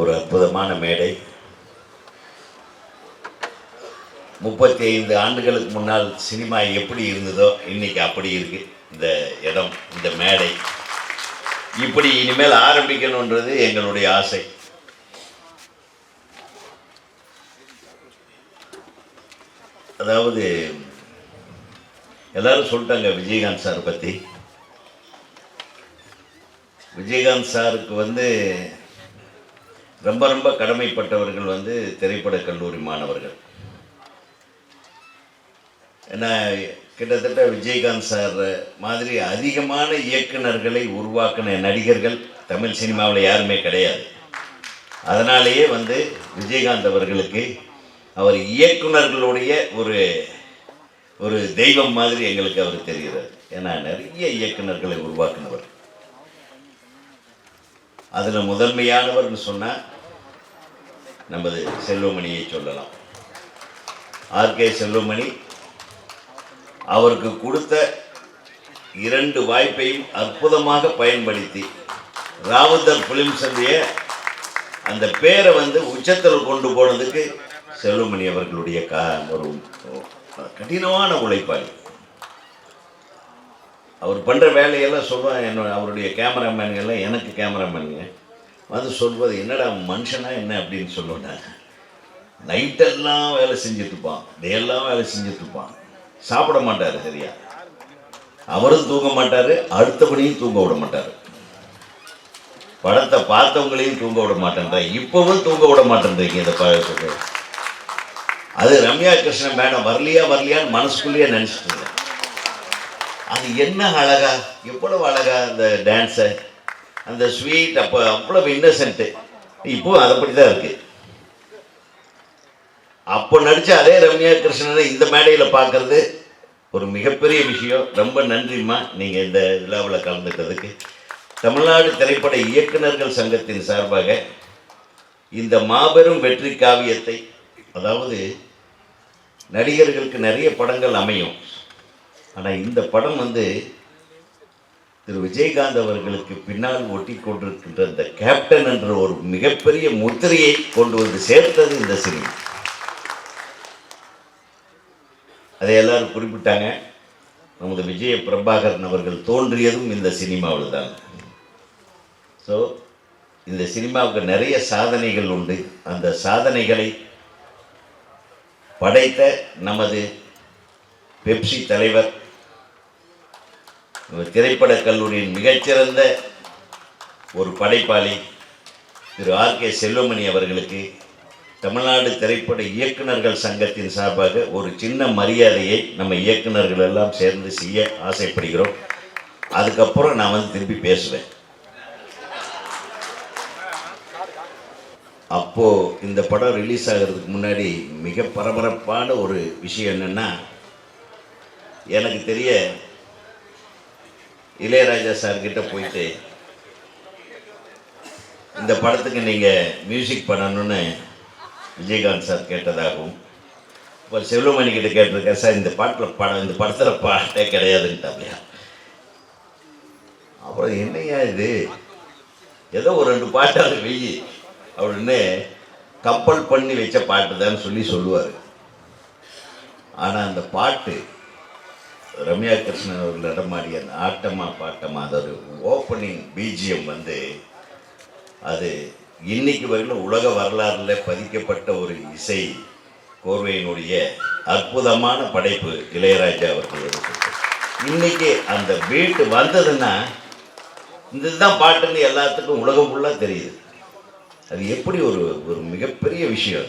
ஒரு அற்புதமான மேடை. முப்பத்தி ஐந்து ஆண்டுகளுக்கு முன்னால் சினிமா எப்படி இருந்ததோ இன்னைக்கு அப்படி இருக்கு. இந்த இடம் இந்த மேடை. இப்படி இனிமேல் ஆரம்பிக்கணுன்றது எங்களுடைய ஆசை. அதாவது எல்லாரும் சொல்லிட்டாங்க விஜயகாந்த் சார் பற்றி விஜயகாந்த் சாருக்கு வந்து ரொம்ப ரொம்ப கடமைப்பட்டவர்கள் வந்து திரைப்படக் கல்லூரி மாணவர்கள். ஏன்னா கிட்டத்தட்ட விஜயகாந்த் சார் மாதிரி அதிகமான இயக்குனர்களை உருவாக்கின நடிகர்கள் தமிழ் சினிமாவில் யாருமே கிடையாது. அதனாலேயே வந்து விஜயகாந்த் அவர்களுக்கு அவர் இயக்குனர்களுடைய ஒரு ஒரு தெய்வம் மாதிரி எங்களுக்கு அவர் தெரிகிறார் ஏன்னா நிறைய இயக்குனர்களை உருவாக்கினவர். அதில் முதன்மையானவர்னு சொன்னால் நமது செல்வமணியை சொல்லலாம். ஆர்கே செல்வமணி அவருக்கு கொடுத்த இரண்டு வாய்ப்பையும் அற்புதமாக பயன்படுத்தி ராவுதர் பிலிம் அந்த பேரை வந்து உச்சத்தில் கொண்டு போனதுக்கு செல்வமணி அவர்களுடைய கா ஒரு கடினமான உழைப்பாளி. அவர் பண்ணுற வேலையெல்லாம் சொல்லுவேன் என்னோட அவருடைய கேமராமேன்கள்லாம் எனக்கு கேமராமேனுங்க வந்து சொல்வது என்னடா மனுஷனா என்ன? அப்படின்னு சொல்லுவேன் நைட்டெல்லாம் வேலை செஞ்சுட்ருப்பான் இருப்பான். வேலை செஞ்சுட்ருப்பான் சாப்பிட மாட்டார் சரியா. அவரும் தூங்க மாட்டார் அடுத்தபடியும் தூங்க விட மாட்டார். படத்தை பார்த்தவங்களையும் தூங்க விட மாட்டேன்றா இப்பவும் தூங்க விட மாட்டேன்றீங்க இந்த ப- அது ரம்யா கிருஷ்ணன் மேடம். வரலையா வரலையான்னு மனசுக்குள்ளேயே நினச்சிட்டு இருந்தேன் அது என்ன அழகா எவ்வளவு அழகா அந்த டான்ஸை அந்த ஸ்வீட் அப்போ அவ்வளவு இன்னசென்ட்டு இப்போ அதைப்படி தான் இருக்கு. அப்போ நடித்த அதே ரம்யா கிருஷ்ணனை இந்த மேடையில் பார்க்கறது ஒரு மிகப்பெரிய விஷயம். ரொம்ப நன்றிம்மா நீங்கள் இந்த விழாவில் கலந்துக்கிறதுக்கு. தமிழ்நாடு திரைப்பட இயக்குனர்கள் சங்கத்தின் சார்பாக இந்த மாபெரும் வெற்றி காவியத்தை அதாவது நடிகர்களுக்கு நிறைய படங்கள் அமையும். ஆனால் இந்த படம் வந்து திரு விஜயகாந்த் அவர்களுக்கு பின்னால் ஒட்டி கொண்டிருக்கின்ற இந்த கேப்டன் என்ற ஒரு மிகப்பெரிய முத்திரையை கொண்டு வந்து சேர்த்தது இந்த சினிமா அதை எல்லாரும் குறிப்பிட்டாங்க. நமது விஜய பிரபாகரன் அவர்கள் தோன்றியதும் இந்த சினிமாவில் தான். ஸோ இந்த சினிமாவுக்கு நிறைய சாதனைகள் உண்டு. அந்த சாதனைகளை படைத்த நமது பெப்சி தலைவர் திரைப்படக் கல்லூரியின் மிகச்சிறந்த ஒரு படைப்பாளி திரு ஆர் கே செல்வமணி அவர்களுக்கு தமிழ்நாடு திரைப்பட இயக்குநர்கள் சங்கத்தின் சார்பாக ஒரு சின்ன மரியாதையை நம்ம இயக்குனர்கள் எல்லாம் சேர்ந்து செய்ய ஆசைப்படுகிறோம். அதுக்கப்புறம் நான் வந்து திருப்பி பேசுவேன். அப்போது இந்த படம் ரிலீஸ் ஆகிறதுக்கு முன்னாடி மிக பரபரப்பான ஒரு விஷயம் என்னென்னா எனக்கு தெரிய இளையராஜா சார்கிட்ட போயிட்டு இந்த படத்துக்கு நீங்கள் மியூசிக் பண்ணணும்னு விஜயகாந்த் சார் கேட்டதாகவும் இப்போ செல்வமணி கிட்ட கேட்டிருக்கேன் சார் இந்த பாட்டில் படம் இந்த படத்தில் பாட்டே கிடையாதுன்ட்டாப்லையா? அப்புறம் என்னையா இது? ஏதோ ஒரு ரெண்டு பாட்டாவது வெயி அப்படின்னு கப்பல் பண்ணி வச்ச பாட்டு தான் சொல்லி சொல்லுவார். ஆனால் அந்த பாட்டு ரம்யா கிருஷ்ணன் அவர்கள் நடமாடிய அந்த ஆட்டமா பாட்டமா அதாவது ஓப்பனிங் பிஜிஎம் வந்து அது இன்னைக்கு வரையிலும் உலக வரலாறுல பதிக்கப்பட்ட ஒரு இசை கோர்வையினுடைய அற்புதமான படைப்பு இளையராஜா அவர்கள் இன்னைக்கு அந்த பீட்டு வந்ததுன்னா இந்த இதுதான் பாட்டுன்னு எல்லாத்துக்கும் உலகம் ஃபுல்லாக தெரியுது. அது எப்படி ஒரு ஒரு மிகப்பெரிய விஷயம்.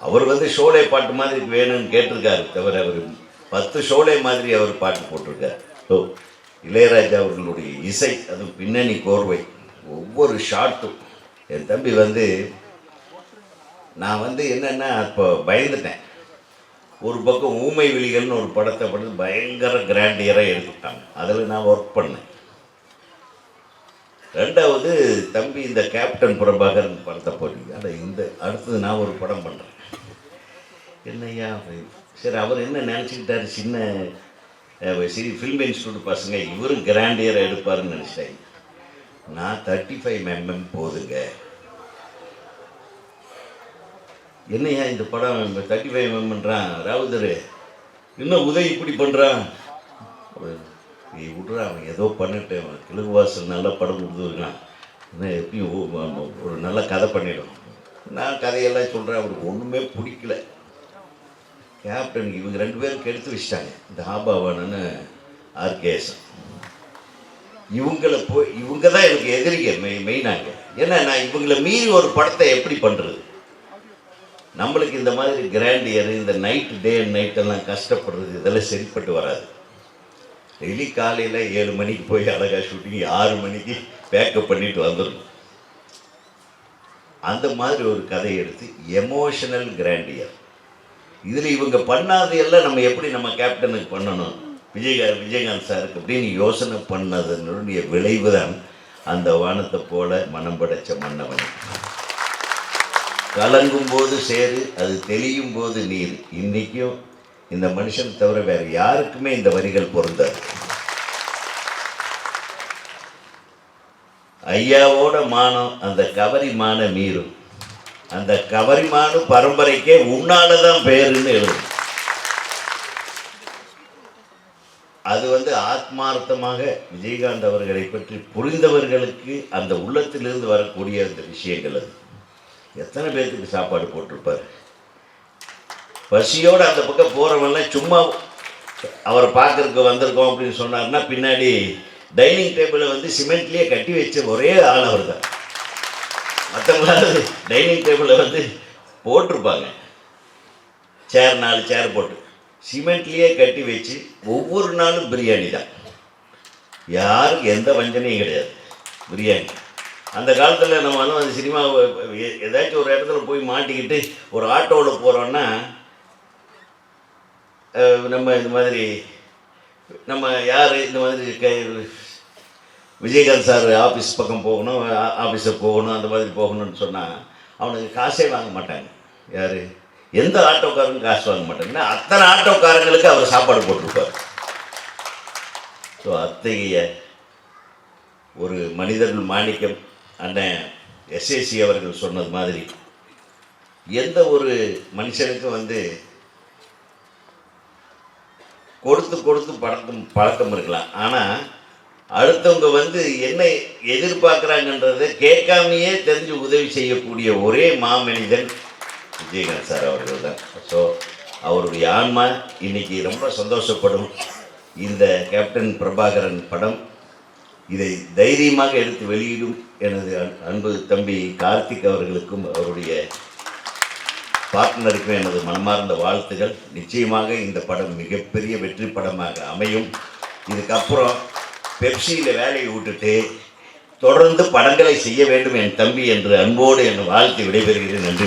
அவர் வந்து ஷோலே பாட்டு மாதிரி வேணும்னு கேட்டிருக்காரு தவிர அவர் பத்து ஷோலே மாதிரி அவர் பாட்டு போட்டிருக்கார். ஸோ இளையராஜா அவர்களுடைய இசை அது பின்னணி கோர்வை ஒவ்வொரு ஷாட்டும். என் தம்பி வந்து நான் வந்து என்னென்னா இப்போ பயந்துட்டேன். ஒரு பக்கம் ஊமை விழிகள்னு ஒரு படத்தை பண்ணி பயங்கர கிராண்டியராக எடுத்துட்டாங்க அதில் நான் ஒர்க் பண்ணேன். ரெண்டாவது தம்பி இந்த கேப்டன் பிரபாகரன் படத்தை போட்டீங்க ஆனால் இந்த அடுத்தது நான் ஒரு படம் பண்ணுறேன் என்னய்யா அப்படின்னு சரி அவர் என்ன நினச்சிக்கிட்டாரு? சின்ன சரி ஃபில்ம் இன்ஸ்டியூட் பசங்க இவரும் கிராண்ட் இயர் எடுப்பாருன்னு நினச்சிட்டாங்க நான் தேர்ட்டி ஃபைவ் எம்எம் போதுங்க. என்னையா இந்த படம்? தேர்ட்டி ஃபைவ் பண்ணுறான் ராவுதர் இன்னும் உதவி இப்படி பண்ணுறான் நீ விட்றான் அவன் ஏதோ பண்ணிட்டேன் அவன் கிழக்குவாசல் நல்ல படம் கொடுத்துருக்கான். இன்னும் எப்படியும் ஒரு நல்ல கதை பண்ணிடும். நான் கதையெல்லாம் சொல்கிறேன் அவருக்கு ஒன்றுமே பிடிக்கல. கேப்டன் இவங்க ரெண்டு பேரும் கெடுத்து வச்சிட்டாங்க. இந்த ஆபாவானன்னு ஆர்கேஎஸ். இவங்கள போய் இவங்க தான் எனக்கு எதிரிக்க மெய் மெயினாங்க ஏன்னா நான் இவங்களை மீறி ஒரு படத்தை எப்படி பண்ணுறது நம்மளுக்கு இந்த மாதிரி கிராண்ட் இயர் இந்த நைட்டு டே அண்ட் நைட்டெல்லாம் கஷ்டப்படுறது இதெல்லாம் சரிப்பட்டு வராது. டெய்லி காலையில் ஏழு மணிக்கு போய் அழகாக ஷூட்டிங் ஆறு மணிக்கு பேக்கப் பண்ணிட்டு வந்துடணும். அந்த மாதிரி ஒரு கதையை எடுத்து எமோஷனல் கிராண்டியர் இதில் இவங்க பண்ணாதையெல்லாம் நம்ம எப்படி நம்ம கேப்டனுக்கு பண்ணணும்? விஜயகா விஜயகாந்த் சாருக்கு அப்படின்னு யோசனை பண்ணதனுடைய விளைவு தான் அந்த வானத்தை போல மனம் படைச்ச மன்னவன். கலங்கும் போது சேரு அது தெளியும் போது நீர். இன்னைக்கும் இந்த மனுஷன் தவிர வேறு யாருக்குமே இந்த வரிகள் பொருந்தாது. ஐயாவோட மானம் அந்த கவரி மான மீறும் அந்த கவரிமானு பரம்பரைக்கே உன்னால தான் பேருன்னு எழுதும். அது வந்து ஆத்மார்த்தமாக விஜயகாந்த் அவர்களை பற்றி புரிந்தவர்களுக்கு அந்த உள்ளத்திலிருந்து வரக்கூடிய அந்த விஷயங்கள் அது. எத்தனை பேர்த்துக்கு சாப்பாடு போட்டிருப்பார்? பசியோடு அந்த பக்கம் போகிறவங்கலாம் சும்மா அவரை பார்க்கறதுக்கு வந்திருக்கோம் அப்படின்னு சொன்னார்னா பின்னாடி டைனிங் டேபிளை வந்து சிமெண்ட்லேயே கட்டி வச்ச ஒரே ஆள் அவர் தான் மற்றவங்களாவது டைனிங் டேபிளில் வந்து போட்டிருப்பாங்க. சேர் நாலு சேர் போட்டு. சிமெண்ட்லேயே கட்டி வச்சு ஒவ்வொரு நாளும் பிரியாணி தான். யாருக்கும் எந்த வஞ்சனையும் கிடையாது. பிரியாணி. அந்த காலத்தில் நம்ம வந்து அந்த சினிமா ஏதாச்சும் ஒரு இடத்துல போய் மாட்டிக்கிட்டு ஒரு ஆட்டோவில் போகிறோன்னா நம்ம இந்த மாதிரி நம்ம யார் இந்த மாதிரி க விஜயகாந்த் சார் ஆஃபீஸ் பக்கம் போகணும் ஆஃபீஸுக்கு போகணும் அந்த மாதிரி போகணும்னு சொன்னால் அவனுக்கு காசே வாங்க மாட்டாங்க. யார்? எந்த ஆட்டோக்காரனும் காசு வாங்க மாட்டாங்கன்னா அத்தனை ஆட்டோக்காரங்களுக்கு அவர் சாப்பாடு போட்டிருப்பார். ஸோ அத்தகைய ஒரு மனிதர்கள் மாணிக்கம் அண்ணன் எஸ்ஏசி அவர்கள் சொன்னது மாதிரி எந்த ஒரு மனுஷனுக்கும் வந்து கொடுத்து கொடுத்து பழக்கம் பழக்கம் இருக்கலாம். ஆனால் அடுத்தவங்க வந்து என்ன எதிர்பார்க்குறாங்கன்றதை கேட்காமையே தெரிஞ்சு உதவி செய்யக்கூடிய ஒரே மாமனிதன் விஜயகாந்த் சார் அவர்கள் தான். ஸோ அவருடைய ஆன்மா இன்னைக்கு ரொம்ப சந்தோஷப்படும். இந்த கேப்டன் பிரபாகரன் படம் இதை தைரியமாக எடுத்து வெளியிடும் எனது அன்- அன்பு தம்பி கார்த்திக் அவர்களுக்கும் அவருடைய பார்ட்னருக்கும் எனது மனமார்ந்த வாழ்த்துகள். நிச்சயமாக இந்த படம் மிகப்பெரிய வெற்றி படமாக அமையும். இதுக்கப்புறம் பெப்சியில் வேலையை விட்டுட்டு தொடர்ந்து படங்களை செய்ய வேண்டும் என் தம்பி என்று அன்போடு என்னை வாழ்த்து விடைபெறுகிறேன். நன்றி